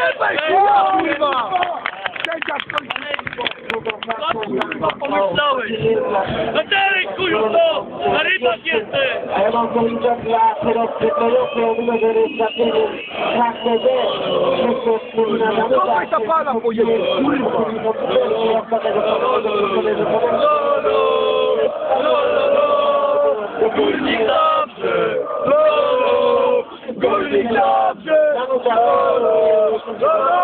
Pierdaj, kurwa, kurwa! Sędzia stoi, Co pomyślałeś? No dalej chuju to! Na rybach jesteś! A ja mam policzek dla Toyoty o numerze rejestracyjnym Tractor D. Wszystko wspólna na Dawaj ta pana pojebie, kurwa! Tego samochodu, który Górnik dobrze! Górnik Muslims.